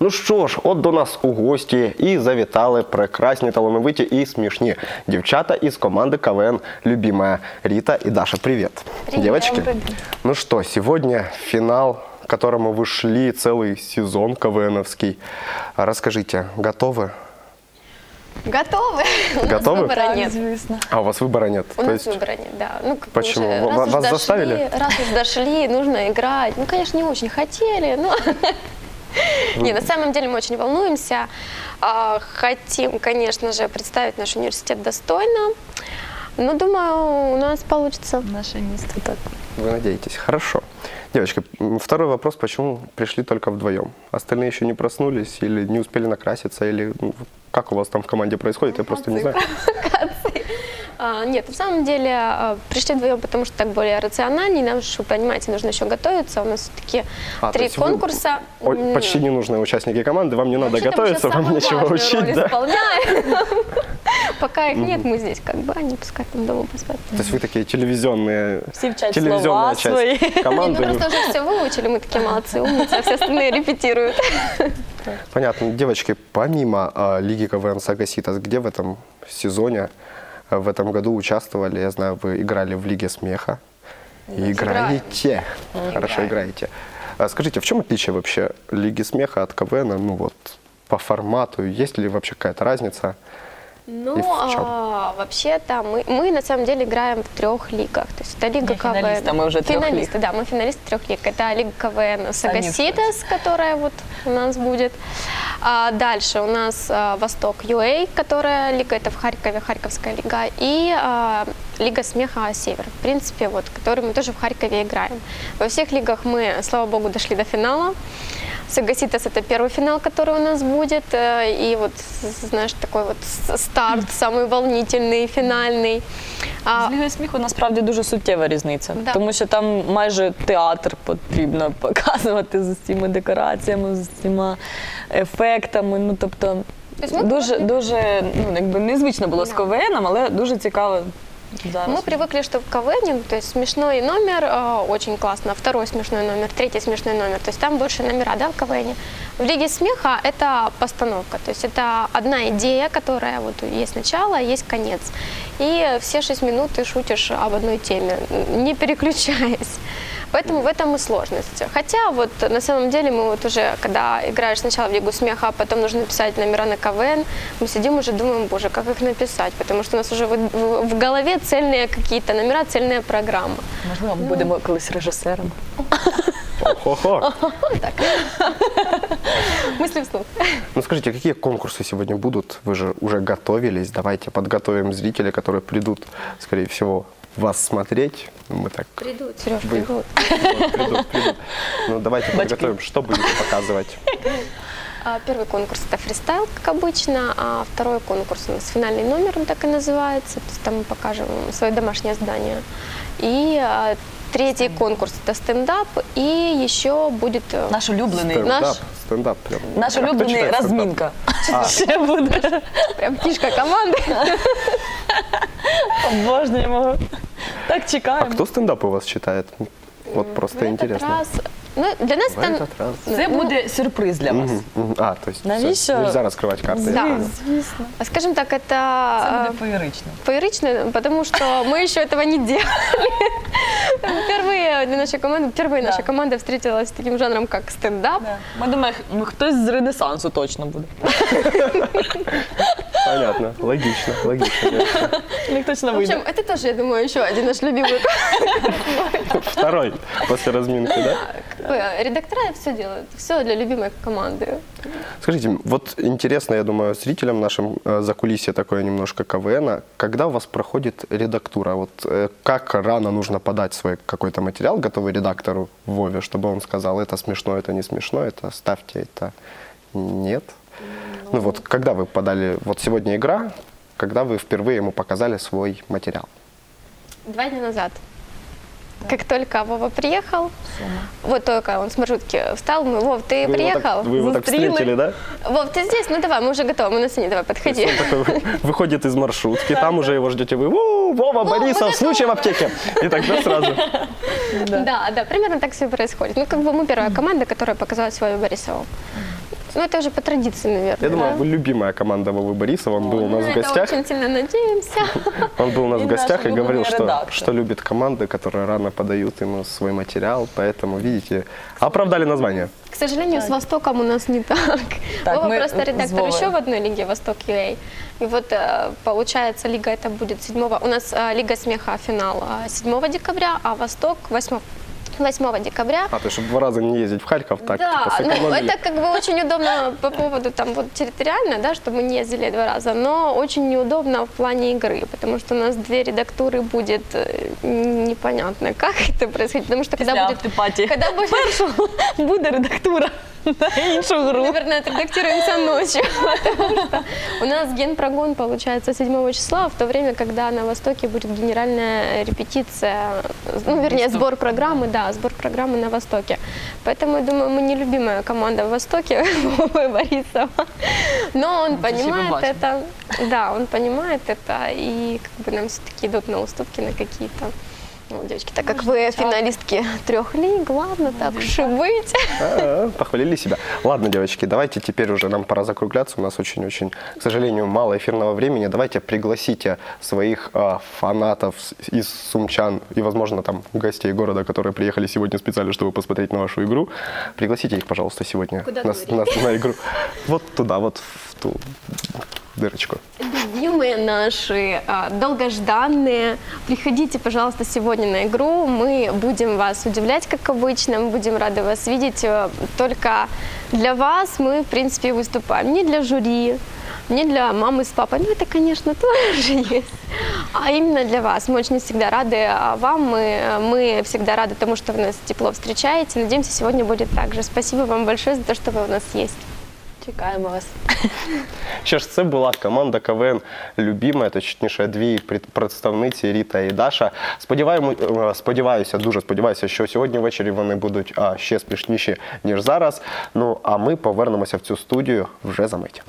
Ну що ж, от до нас у гості і завітали прекрасні, талановиті і смішні дівчата із команды КВН «Любимая». Рита и Даша, привет. Привет. Девочки. Ну что, сегодня финал, к которому вы шли целый сезон КВНовский. Расскажите, готовы? Готовы? У нас Готовы? выбора нет. звісно. А у вас выбора нет? У То нас есть выбора нет, да. Ну, как бы Почему? уже Ва- раз ва- уж вас дошли, заставили? Раз уж дошли, нужно играть. Ну, конечно, не очень хотели, но... Не, на самом деле мы очень волнуемся. А, Хотим, конечно же, представить наш университет достойно. Но думаю, у нас получится. Наше місто так. Вы надеетесь. Хорошо. Девочки, второй вопрос, почему пришли только вдвоем? Остальные еще не проснулись или не успели накраситься, или ну, как у вас там в команде происходит, я просто не знаю. А, Нет, на самом деле а, пришли вдвоем, потому что так более рациональнее. Нам же, вы понимаете, нужно еще готовиться. У нас все-таки А, то три есть вы конкурса. О- М, Почти ненужные участники команды, вам не надо Вообще-то мы готовиться, вам нечего учить, роль да? Пока их нет, мы здесь как бы, они пускай там дома поспят. То есть вы такие телевизионные, телевизионная слова часть свої. Нет, команды. мы просто уже все выучили, мы такие молодцы, умницы, а все остальные репетируют. Понятно. Девочки, помимо а, Лиги КВН Сагаситас, где в этом сезоне, а, в этом году участвовали? Я знаю, вы играли в Лиге смеха. И играете. Хорошо, играете. А Скажите, в чем отличие вообще Лиги смеха от КВН? Ну вот, по формату, есть ли вообще какая-то разница? Ну, а, вообще-то мы, мы на самом деле играем в трех лигах. То есть это Лига Не финалисты, КВН. мы уже Финалисты, да, мы финалисты трех лиг. Это Лига КВН Сагаситас, которая вот у нас будет. А дальше у нас а, Восток ЮА, которая лига, это в Харькове, Харьковская лига. И а, Лига смеха Север, в принципе, вот, которую мы тоже в Харькове играем. Во всех лигах мы, слава богу, дошли до финала. Сагаситас это первый финал, который у нас будет. э, И вот, знаешь, такой вот с- старт, самый волнительный, финальный. А, З Лігою сміху насправді дуже суттєва різниця, Да. тому що там майже театр потрібно показувати з усіма декораціями, з усіма ефектами. Ну тобто Тобто ми дуже дуже ну якби незвично було з Да. КВНом, але дуже цікаво зараз. Мы привыкли, что в КВН, то есть смешной номер э, очень классно, второй смешной номер, третий смешной номер, то есть там больше номера, да, в КВН. В Лиге смеха это постановка, то есть это одна идея, которая вот есть начало, а есть конец. И все шесть минут ты шутишь об одной теме, не переключаясь. Поэтому в этом и сложность. Хотя вот на самом деле мы вот уже, когда играешь сначала в Лигу смеха, а потом нужно писать номера на КВН, мы сидим уже думаем, боже, как их написать, потому что у нас уже в, в- в голове цельные какие-то номера, цельная программа. Можливо, ми будемо колись режисером. Хо-хо. Мысли вслух. Ну скажите, какие конкурсы сегодня будут? Вы же уже готовились. Давайте подготовим зрителей, которые придут, скорее всего, вас смотреть. Мы так Придут, Сереж, Вы- придут. Вот, придут, придут. Ну, давайте подготовим, что будете показывать. А, Первый конкурс это фристайл, как обычно, а второй конкурс у нас финальный номер, он так и называется. То есть там мы покажем свое домашнее здание. И а, третий конкурс это стендап, и еще будет э, Наш улюблений. Стендап, Наш- стендап прям. Наш А кто улюблений читает стендап? розмінка. Ще буде. прям фишка команды. Обожнюємо. Так А чекаємо. кто стендап у вас читает? Вот просто В этот интересно. раз, ну, для нас В там... этот раз. Це буде сюрприз для вас. Мгм, мгм. А, то есть Навіщо? всё, нельзя раскрывать карты. Да. Звісно. Скажем так, это Це э, буде феєрично. феерично, потому что мы еще этого не делали. Впервые для нашей команды, впервые Да. наша команда встретилась с таким жанром, как стендап. Ми думаємо, ну хтось з Ренесансу точно буде. Понятно, логично, логично. У них точно В вийде. общем, это тоже, я думаю, еще один наш любимый. Второй после разминки, да? Бы Редактора все делают, все для любимой команды. Скажите, вот интересно, я думаю, зрителям нашим э, за кулисье такое немножко КВН. Когда у вас проходит редактура? Вот э, как рано нужно подать свой какой-то материал готовый редактору Вове, чтобы он сказал, это смешно, это не смешно, это ставьте, это нет? Ну вот, когда вы подали, вот сегодня игра, когда вы впервые ему показали свой материал? Два дня назад. Как только Вова приехал, вот только он с маршрутки встал, мы, Вов, ты Вы его приехал? так, вы его так встретили, да? Вов, ты здесь? Ну давай, мы уже готовы, мы на сцене, давай, подходи. Он такой выходит из маршрутки, там уже его ждете вы, «У, Вова, Борисов, случай в аптеке. И тогда сразу. Да. да, примерно так все происходит. Ну, как бы мы первая команда, которая показала свою Борисову. Ну, это уже по традиции, наверное. Я думаю, да? вы любимая команда Вовы Борисова. Он был у нас в гостях. очень сильно надеемся. Он был у нас И в гостях и говорил, что, редактор. что любит команды, которые рано подают ему свой материал. Поэтому, видите, оправдали название. К сожалению, с Востоком у нас не так. Так, Вова мы просто редактор еще в одной лиге Восток UA. И вот э, получается, лига это будет 7 У нас э, Лига смеха финал э, 7 декабря, а Восток 8 8 декабря. А, то есть, чтобы два раза не ездить в Харьков, так да, типа, ну, это как бы очень удобно по поводу там вот территориально, да, что мы не ездили два раза, но очень неудобно в плане игры, потому что у нас две редактуры будет э, непонятно, как это происходит, потому что когда Після будет автопаті. когда будет Першого буде редактура на іншу гру. Наверное, отредактируемся ночью, потому что у нас генпрогон получается 7 числа, в то время, когда на Востоке будет генеральная репетиция, ну, вернее, сбор программы, да, сбор программы на Востоке. Поэтому, я думаю, мы не любимая команда в Востоке, Борисова. Но он спасибо, понимает это, да, он понимает это, и как бы нам все-таки идут на уступки на какие-то ну, девочки, так как вы финалистки трех лиг, ладно, так уж и быть. А, Похвалили себя. Ладно, девочки, давайте теперь уже нам пора закругляться. У нас очень-очень, к сожалению, мало эфирного времени. Давайте пригласите своих а, фанатов из Сумчан и, возможно, там гостей города, которые приехали сегодня специально, чтобы посмотреть на вашу игру. Пригласите их, пожалуйста, сегодня Куда на, на- на игру. Вот туда, вот в ту дырочку. Любимые наши, а, долгожданные, приходите, пожалуйста, сегодня на игру. Мы будем вас удивлять, как обычно, мы будем рады вас видеть. Э, Только для вас мы, в принципе, выступаем. Не для жюри, не для мамы с папой. Ну, это, конечно, тоже есть. А именно для вас. Мы очень всегда рады а, вам. Мы, мы всегда рады тому, что вы нас тепло встречаете. Надеемся, сегодня будет так же. Спасибо вам большое за то, что вы у нас есть. Чекаємо вас. Що ж, це була команда КВН Любіма, точніше, дві пред- представниці Ріта і Даша. Сподіваємо, е, сподіваюся, дуже сподіваюся, що сьогодні ввечері вони будуть ще смішніші, ніж зараз. Ну а ми повернемося в цю студію вже за мить.